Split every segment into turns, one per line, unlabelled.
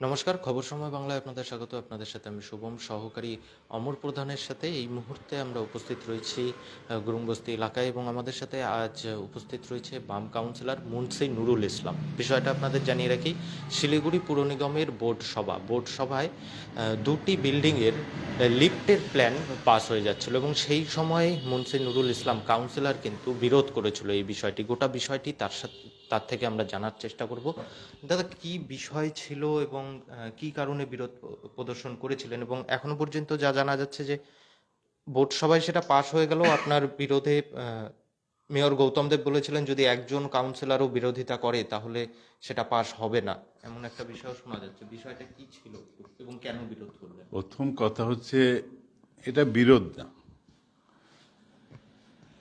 নমস্কার খবর সময় বাংলায় আপনাদের স্বাগত। আপনাদের সাথে আমি শুভম সহকারী অমর প্রধানের সাথে এই মুহূর্তে আমরা উপস্থিত রয়েছি আহ, গুরুংবস্তি এলাকায় এবং আমাদের সাথে আজ উপস্থিত রয়েছে বাম কাউন্সিলর মুন্সি নুরুল ইসলাম। বিষয়টা আপনাদের জানিয়ে রাখি শিলিগুড়ি পুর নিগমের বোর্ড সভা। বোর্ড সভায় দুটি বিল্ডিংয়ের লিফটের প্ল্যান পাস হয়ে যাচ্ছিল এবং সেই সময় মুন্সি নুরুল ইসলাম কাউন্সিলর কিন্তু বিরোধ করেছিল এই বিষয়টি। গোটা বিষয়টি তার সাথে তার থেকে আমরা জানার চেষ্টা করব। দাদা, কি বিষয় ছিল এবং কি কারণে বিরোধ প্রদর্শন করেছিলেন এবং এখনও পর্যন্ত যা জানা যাচ্ছে যে বোর্ড সভায় সেটা পাশ হয়ে গেল আপনার বিরোধে মেয়র গৌতম দেব বলেছিলেন, যদি একজন কাউন্সিলরও বিরোধিতা করে তাহলে সেটা পাশ হবে না। এমন একটা বিষয় শোনা যাচ্ছে। বিষয়টা কি ছিল এবং কেন বিরোধ করলেন?
প্রথম কথা হচ্ছে, এটা বিরোধ না।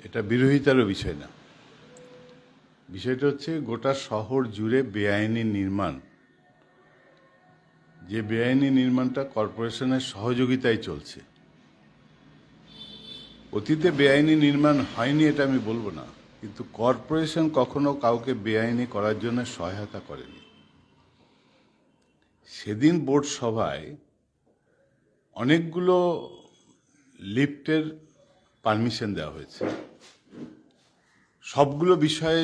এটা বিরোধিতারও বিষয় না। বিষয়টা হচ্ছে গোটা শহর জুড়ে বেআইনি নির্মাণ। যে বেআইনি নির্মাণটা কর্পোরেশনের সহযোগিতায় চলছে। অতীতে বেআইনি নির্মাণ হয়নি এটা আমি বলব না, কিন্তু কর্পোরেশন কখনো কাউকে বেআইনি করার জন্য সহায়তা করেনি। সেদিন বোর্ড সভায় অনেকগুলো লিফটের পারমিশন দেওয়া হয়েছে। সবগুলো বিষয়ে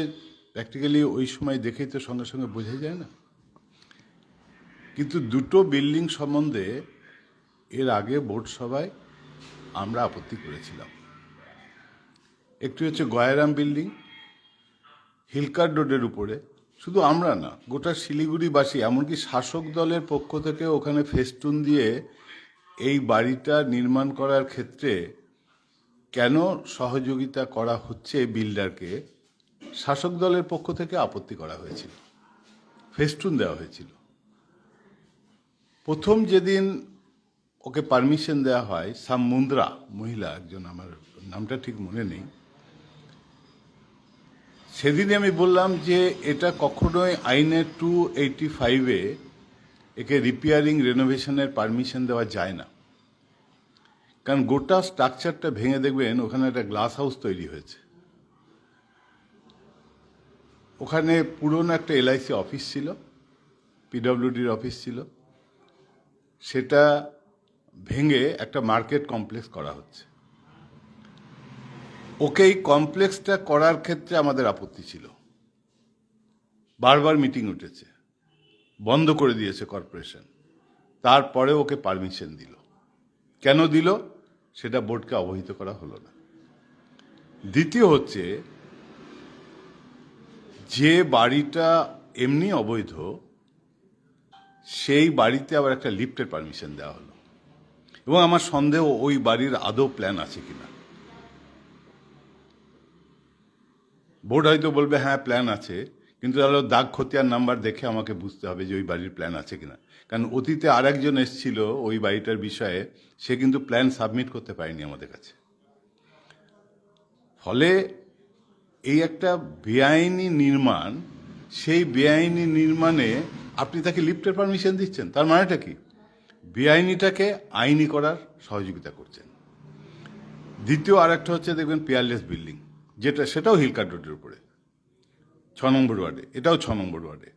প্র্যাকটিক্যালি ওই সময় দেখেই তো সঙ্গে সঙ্গে বোঝা যায় না। কিন্তু দুটো বিল্ডিং সম্বন্ধে এর আগে বোর্ড সভায় আমরা আপত্তি করেছিলাম। একটি হচ্ছে গয়ারাম বিল্ডিং হিলকার রোডের উপরে। শুধু আমরা না, গোটা শিলিগুড়িবাসী, এমনকি শাসক দলের পক্ষ থেকে ওখানে ফেস্টুন দিয়ে এই বাড়িটা নির্মাণ করার ক্ষেত্রে কেন সহযোগিতা করা হচ্ছে বিল্ডারকে? শাসক দলের পক্ষ থেকে আপত্তি করা হয়েছিল। ফেস্টুন দেওয়া হয়েছিল। প্রথম যেদিন ওকে পারমিশন দেওয়া হয়, সাম মুন্দ্রা, মহিলা একজন আমার, নামটা ঠিক মনে নেই। সেদিনই আমি বললাম যে এটা কখনোই আইনের টু এইটি ফাইভে একে রিপেয়ারিং রেনোভেশনের পারমিশন দেওয়া যায় না। কারণ গোটা স্ট্রাকচারটা ভেঙে দেখবেন, ওখানে একটা গ্লাস হাউস তৈরি হয়েছে। ওখানে পুরনো একটা এলআইসি অফিস ছিল পিডব্লিউডির অফিস ছিল। সেটা ভেঙে একটা মার্কেট কমপ্লেক্স করা হচ্ছে। ওকে এই কমপ্লেক্সটা করার ক্ষেত্রে আমাদের আপত্তি ছিল। বারবার মিটিং উঠেছে, বন্ধ করে দিয়েছে কর্পোরেশন তারপরে ওকে পারমিশন দিল। কেন দিল? সেটা বোর্ডকে অবহিত করা হলো না। দ্বিতীয় হচ্ছে যে বাড়িটা এমনি অবৈধ, সেই বাড়িতে আবার একটা লিফটের পারমিশন দেওয়া হলো। এবং আমার সন্দেহ ওই বাড়ির আদৌ প্ল্যান আছে কিনা। বোর্ড হয়তো বলবে হ্যাঁ প্ল্যান আছে। কিন্তু তাহলে দাগ খতিয়ার নাম্বার দেখে আমাকে বুঝতে হবে যে ওই বাড়ির প্ল্যান আছে কিনা। কারণ অতীতে আরেকজন এসেছিল ওই বাড়িটার বিষয়ে, সে কিন্তু প্ল্যান সাবমিট করতে পারেনি আমাদের কাছে। ফলে এই একটা বেআইনি নির্মাণ, সেই বেআইনি নির্মাণে আপনি তাকে লিফটের পারমিশন দিচ্ছেন। তার মানেটা কি? বেআইনিটাকে আইনি করার সহযোগিতা করছেন। দ্বিতীয় আরেকটা হচ্ছে দেখবেন পিয়ারলেস বিল্ডিং, যেটা সেটাও হিলকাট রোডের উপরে। ছ নম্বর ওয়ার্ডে, এটাও ছ নম্বর ওয়ার্ডে।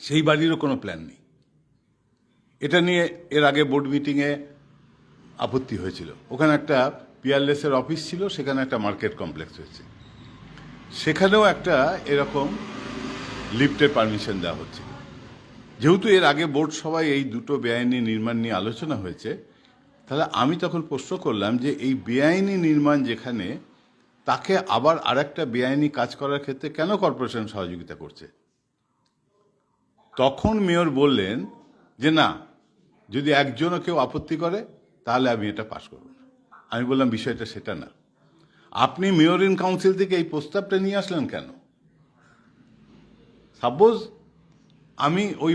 সেই বাড়িরও কোনো প্ল্যান নেই। এটা নিয়ে এর আগে বোর্ড মিটিংয়ে আপত্তি হয়েছিল। ওখানে একটা পিয়ারলেসের অফিস ছিল, সেখানে একটা মার্কেট কমপ্লেক্স হয়েছে। সেখানেও একটা এরকম লিফটের পারমিশন দেওয়া হচ্ছে। যেহেতু এর আগে বোর্ড সভায় এই দুটো বেআইনি নির্মাণ নিয়ে আলোচনা হয়েছে, তাহলে আমি তখন প্রশ্ন করলাম যে এই বেআইনি নির্মাণ যেখানে, তাকে আবার আরেকটা বেআইনি কাজ করার ক্ষেত্রে কেন কর্পোরেশন সহযোগিতা করছে? তখন মেয়র বললেন যে না, যদি একজনও কেউ আপত্তি করে, তাহলে আমি এটা পাশ করব। আমি বললাম বিষয়টা সেটা না। আপনি মেয়র ইন কাউন্সিল থেকে এই প্রস্তাবটা নিয়ে আসলেন কেন? সাপোজ আমি ওই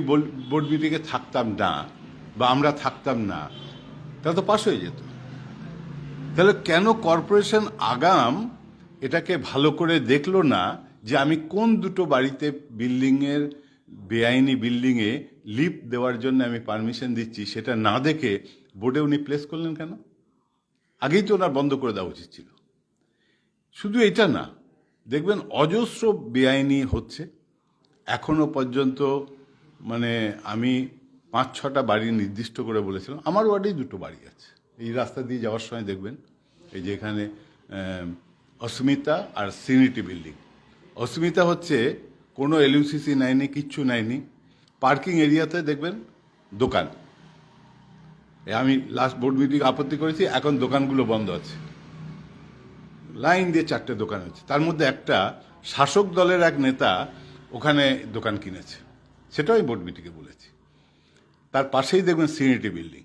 বোর্ড মিটিংয়ে থাকতাম না বা আমরা থাকতাম না, তাহলে তো পাশ হয়ে যেত। তাহলে কেন কর্পোরেশন আগাম এটাকে ভালো করে দেখল না যে আমি কোন দুটো বাড়িতে বিল্ডিংয়ের, বেআইনি বিল্ডিংয়ে লিফট দেওয়ার জন্য আমি পারমিশন দিচ্ছি সেটা না দেখে বোর্ডে উনি প্লেস করলেন কেন? আগেই তো ওনার বন্ধ করে দেওয়া উচিত ছিল। শুধু এটা না, দেখবেন অজস্র বেআইনি হচ্ছে। এখনও পর্যন্ত মানে আমি পাঁচ, ছটা বাড়ি নির্দিষ্ট করে বলেছিলাম। আমার ওয়ার্ডেই দুটো বাড়ি আছে। এই রাস্তা দিয়ে যাওয়ার সময় দেখবেন, এই যে এখানে অস্মিতা আর সিনিটি বিল্ডিং। অস্মিতা হচ্ছে কোনো এলইউসিসি নেয়নি, কিচ্ছু নেয়নি। পার্কিং এরিয়াতে দেখবেন দোকান। আমি লাস্ট বোর্ড মিটিং আপত্তি করেছি, এখন দোকানগুলো বন্ধ আছে। লাইন দিয়ে চারটে দোকান হচ্ছে তার মধ্যে একটা শাসক দলের এক নেতা ওখানে দোকান কিনেছে। সেটাও আমি বোর্ড মিটিংয়ে বলেছি। তার পাশেই দেখবেন সিনিটি বিল্ডিং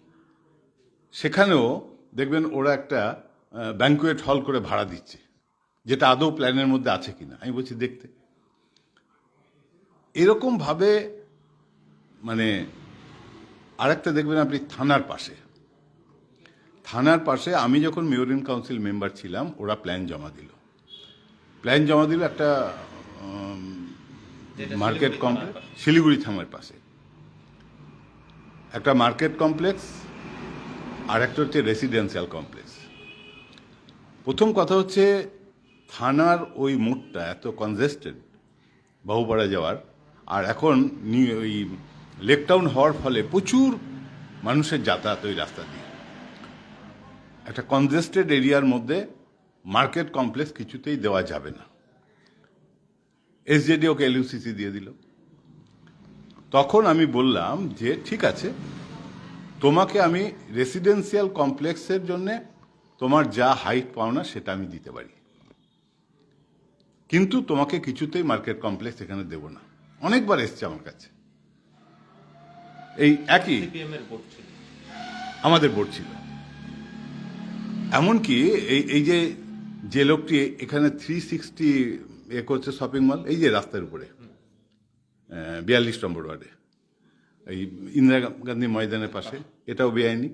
সেখানেও দেখবেন ওরা একটা ব্যাঙ্কুয়েট হল করে ভাড়া দিচ্ছে। যেটা আদৌ প্ল্যানের মধ্যে আছে কিনা, আমি বলছি দেখতে। এরকমভাবে মানে আরেকটা দেখবেন আপনি থানার পাশে। থানার পাশে আমি যখন মেয়রিন কাউন্সিল মেম্বার ছিলাম ওরা প্ল্যান জমা দিল। প্ল্যান জমা দিল একটা মার্কেট কমপ্লেক্স শিলিগুড়ি থানার পাশে। একটা মার্কেট কমপ্লেক্স আর একটা হচ্ছে রেসিডেন্সিয়াল কমপ্লেক্স। প্রথম কথা হচ্ছে থানার ওই মোড়টা এত কনজেস্টেড বাহুপাড়া যাওয়ার আর এখন ওই লেকটাউন হওয়ার ফলে প্রচুর মানুষের যাতায়াত ওই রাস্তা দিয়ে। একটা কনজেস্টেড এরিয়ার মধ্যে মার্কেট কমপ্লেক্স কিছুতেই দেওয়া যাবে না। এসজেডি ওকে এলইউসিসি দিয়ে দিল। তখন আমি বললাম যে ঠিক আছে তোমাকে আমি রেসিডেন্সিয়াল কমপ্লেক্সের জন্য তোমার যা হাইট পাওনা সেটা আমি দিতে পারি। কিন্তু তোমাকে কিছুতেই মার্কেট কমপ্লেক্স এখানে দেব না। অনেকবার এসছে আমার কাছে। এই একই আমাদের বোর্ড ছিল। এমনকি এই এই যে যে লোকটি এখানে থ্রি সিক্সটি এ করছে শপিং মল এই যে রাস্তার উপরে বিয়াল্লিশ নম্বর ওয়ার্ডে, এই ইন্দিরা গান্ধী ময়দানের পাশে, এটাও বেআইনি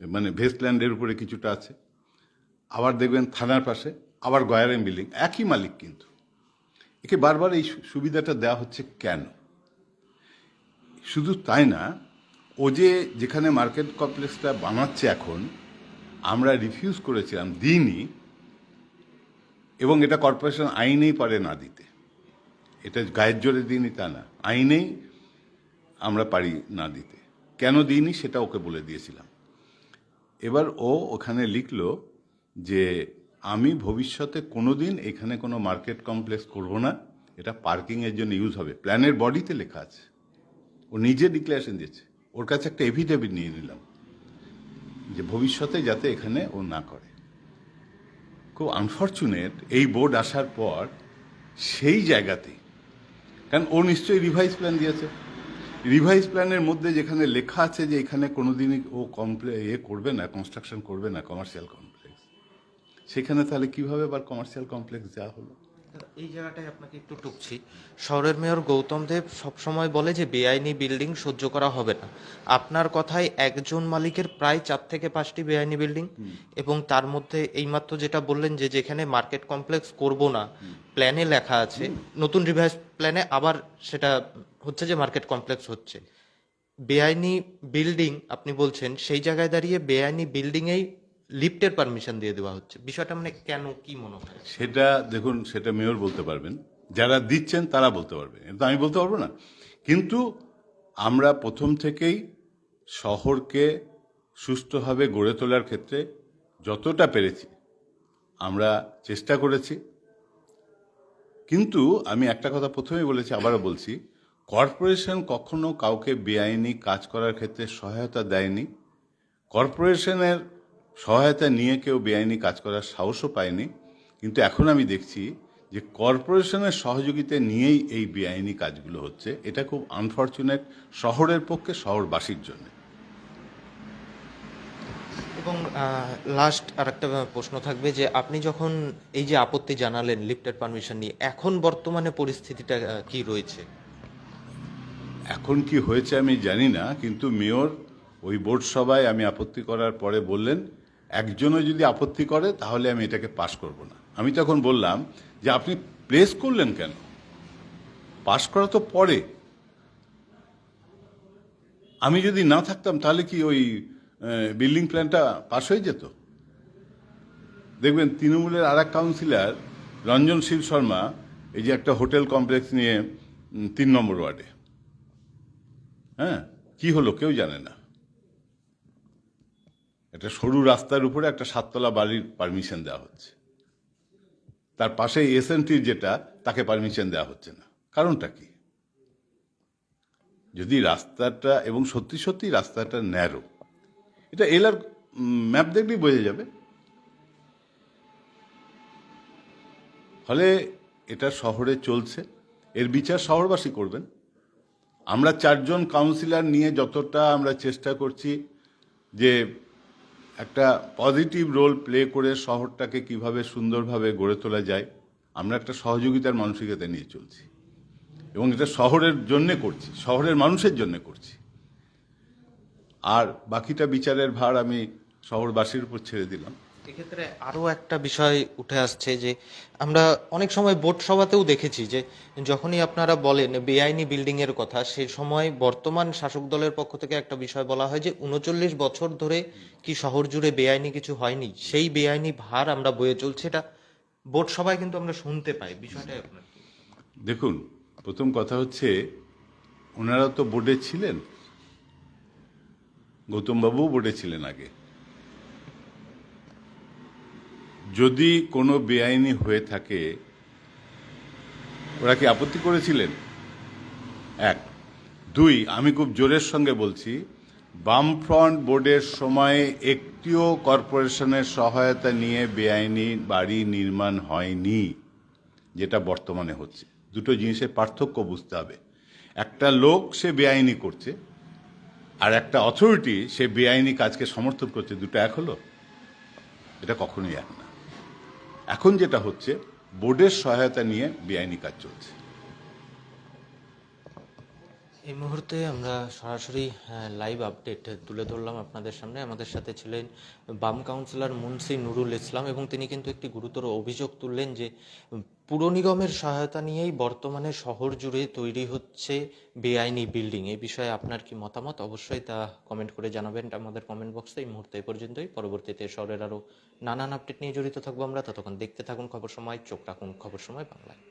মানে ভেস্টল্যান্ডের উপরে কিছুটা আছে। আবার দেখবেন থানার পাশে, আবার গয়ারেম বিল্ডিং, একই মালিক কিন্তু। একে বারবার এই সুবিধাটা দেওয়া হচ্ছে কেন? শুধু তাই না, ও যে যেখানে মার্কেট কমপ্লেক্সটা বানাচ্ছে এখন আমরা রিফিউজ করেছিলাম, দিইনি, এবং এটা কর্পোরেশন আইনেই পারে না দিতে। এটা গায়ের জোরে দিইনি তা না, আইনেই আমরা পারি না দিতে। কেন দিইনি সেটা ওকে বলে দিয়েছিলাম। এবার ও ওখানে লিখলো যে, আমি ভবিষ্যতে কোনোদিন এখানে কোনো মার্কেট কমপ্লেক্স করব না, এটা পার্কিংয়ের জন্য ইউজ হবে। প্ল্যানের বডিতে লেখা আছে। ও নিজে ডিক্লারেশন দিয়েছে। ওর কাছে একটা এফিডেভিট নিয়ে নিলাম। যে ভবিষ্যতে যাতে এখানে ও না করে। খুব আনফর্চুনেট এই বোর্ড আসার পর সেই জায়গাতে, কারণ ও নিশ্চয়ই রিভাইজ প্ল্যান দিয়েছে। রিভাইজ প্ল্যানের মধ্যে যেখানে লেখা আছে যে এখানে কোনোদিনই ও কমপ্লে এ করবে না কনস্ট্রাকশন করবে না কমার্শিয়াল কমপ্লেক্স সেখানে তাহলে কীভাবে আবার কমার্শিয়াল কমপ্লেক্স দেওয়া হলো?
এই জায়গাটায় আপনাকে একটু টুকছি। শহরের মেয়র গৌতম দেব সবসময় বলে যে বেআইনি বিল্ডিং সহ্য করা হবে না। আপনার কথায় একজন মালিকের প্রায় চার থেকে পাঁচটি বেআইনি বিল্ডিং এবং তার মধ্যে এইমাত্র যেটা বললেন যে যেখানে মার্কেট কমপ্লেক্স করব না প্ল্যানে লেখা আছে নতুন রিভাইজ প্ল্যানে আবার সেটা হচ্ছে যে মার্কেট কমপ্লেক্স হচ্ছে। বেআইনি বিল্ডিং আপনি বলছেন সেই জায়গায় দাঁড়িয়ে বেআইনি বিল্ডিংয়েই লিফটের পারমিশন দিয়ে দেওয়া হচ্ছে। বিষয়টা মানে কেন, কি মনে হয়?
সেটা দেখুন, সেটা মেয়র বলতে পারবেন। যারা দিচ্ছেন তারা বলতে পারবেন এটা আমি বলতে পারব না। কিন্তু আমরা প্রথম থেকেই শহরকে সুস্থভাবে গড়ে তোলার ক্ষেত্রে যতটা পেরেছি, আমরা চেষ্টা করেছি। কিন্তু আমি একটা কথা প্রথমেই বলেছি, আবারও বলছি, কর্পোরেশন কখনো কাউকে বেআইনি কাজ করার ক্ষেত্রে সহায়তা দেয়নি। কর্পোরেশনের সহায়তা নিয়ে কেউ বেআইনি কাজ করার সাহসও পায়নি। কিন্তু এখন আমি দেখছি যে কর্পোরেশনের সহযোগিতা নিয়েই এই বেআইনি কাজগুলো হচ্ছে। এটা খুব আনফর্চুনেট শহরের পক্ষে শহরবাসীর জন্য।
এবং লাস্ট আর একটা প্রশ্ন থাকবে যে আপনি যখন এই যে আপত্তি জানালেন লিফটেড পারমিশন নিয়ে এখন বর্তমানে পরিস্থিতিটা কি রয়েছে?
এখন কি হয়েছে আমি জানি না কিন্তু মেয়র ওই বোর্ড সভায় আমি আপত্তি করার পরে বললেন একজনও যদি আপত্তি করে, তাহলে আমি এটাকে পাশ করব না। আমি তখন বললাম যে আপনি প্লেস করলেন কেন? পাশ করা তো পরে। আমি যদি না থাকতাম, তাহলে কি ওই বিল্ডিং প্ল্যানটা পাশ হয়ে যেত? দেখবেন, তৃণমূলের আর এক কাউন্সিলর রঞ্জন শীল শর্মা, এই যে একটা হোটেল কমপ্লেক্স নিয়ে তিন নম্বর ওয়ার্ডে। হ্যাঁ? কি হলো কেউ জানে না। একটা সরু রাস্তার উপরে একটা সাততলা বাড়ির পারমিশন দেওয়া হচ্ছে। তার পাশে এসএনটির যেটা, তাকে পারমিশন দেওয়া হচ্ছে না। কারণটা কি? যদি রাস্তাটা, এবং সত্যি সত্যি রাস্তাটা ন্যারো এটা এলার ম্যাপ দেখলেই বোঝা যাবে। ফলে এটা শহরে চলছে। এর বিচার শহরবাসী করবেন। আমরা চারজন কাউন্সিলর নিয়ে যতটা আমরা চেষ্টা করছি যে একটা পজিটিভ রোল প্লে করে শহরটাকে কীভাবে সুন্দরভাবে গড়ে তোলা যায়, আমরা একটা সহযোগিতার মানসিকতা নিয়ে চলছি। এবং এটা শহরের জন্যে করছি, শহরের মানুষের জন্য করছি। আর বাকিটা বিচারের ভার আমি শহরবাসীর উপর ছেড়ে দিলাম।
এক্ষেত্রে আরও একটা বিষয় উঠে আসছে যে আমরা অনেক সময় বোর্ড সভাতেও দেখেছি যে যখনই আপনারা বলেন বেআইনি বিল্ডিং এর কথা, সে সময় বর্তমান শাসক দলের পক্ষ থেকে একটা বিষয় বলা হয় যে উনচল্লিশ বছর ধরে কি শহর জুড়ে বেআইনি কিছু হয়নি, সেই বেআইনি ভার আমরা বয়ে চলছে, এটা বোর্ড সভায় কিন্তু আমরা শুনতে পাই। বিষয়টা আপনার
দেখুন, প্রথম কথা হচ্ছে ওনারা তো বোর্ডে ছিলেন, গৌতমবাবুও বোর্ডে ছিলেন আগে। যদি কোনো বেআইনি হয়ে থাকে, ওরা কি আপত্তি করেছিলেন? এক। দুই, আমি খুব জোরের সঙ্গে বলছি, বামফ্রন্ট বোর্ডের সময় একটিও কর্পোরেশনের সহায়তা নিয়ে বেআইনি বাড়ি নির্মাণ হয়নি, যেটা বর্তমানে হচ্ছে। দুটো জিনিসের পার্থক্য বুঝতে হবে। একটা লোক সে বেআইনি করছে, আর একটা অথরিটি সে বেআইনি কাজকে সমর্থন করছে। দুটো এক হলো? এটা কখনোই এক না। এখন যেটা হচ্ছে বোর্ডের সহায়তা নিয়ে বেআইনি কাজ চলছে।
এই মুহূর্তে আমরা সরাসরি লাইভ আপডেট তুলে ধরলাম আপনাদের সামনে। আমাদের সাথে ছিলেন বাম কাউন্সিলর মুন্সি নুরুল ইসলাম এবং তিনি কিন্তু একটি গুরুতর অভিযোগ তুললেন যে, পুর নিগমের সহায়তা নিয়েই বর্তমানে শহর জুড়ে তৈরি হচ্ছে বেআইনি বিল্ডিং এই বিষয়ে আপনার কি মতামত? অবশ্যই তা কমেন্ট করে জানাবেন। আমাদের কমেন্ট বক্সে এই মুহূর্তে পর্যন্তই। পরবর্তীতে শহরের আরও নানান আপডেট নিয়ে জড়িত থাকব আমরা। ততক্ষণ দেখতে থাকুন খবর সময়, চোখ রাখুন খবর সময় বাংলায়।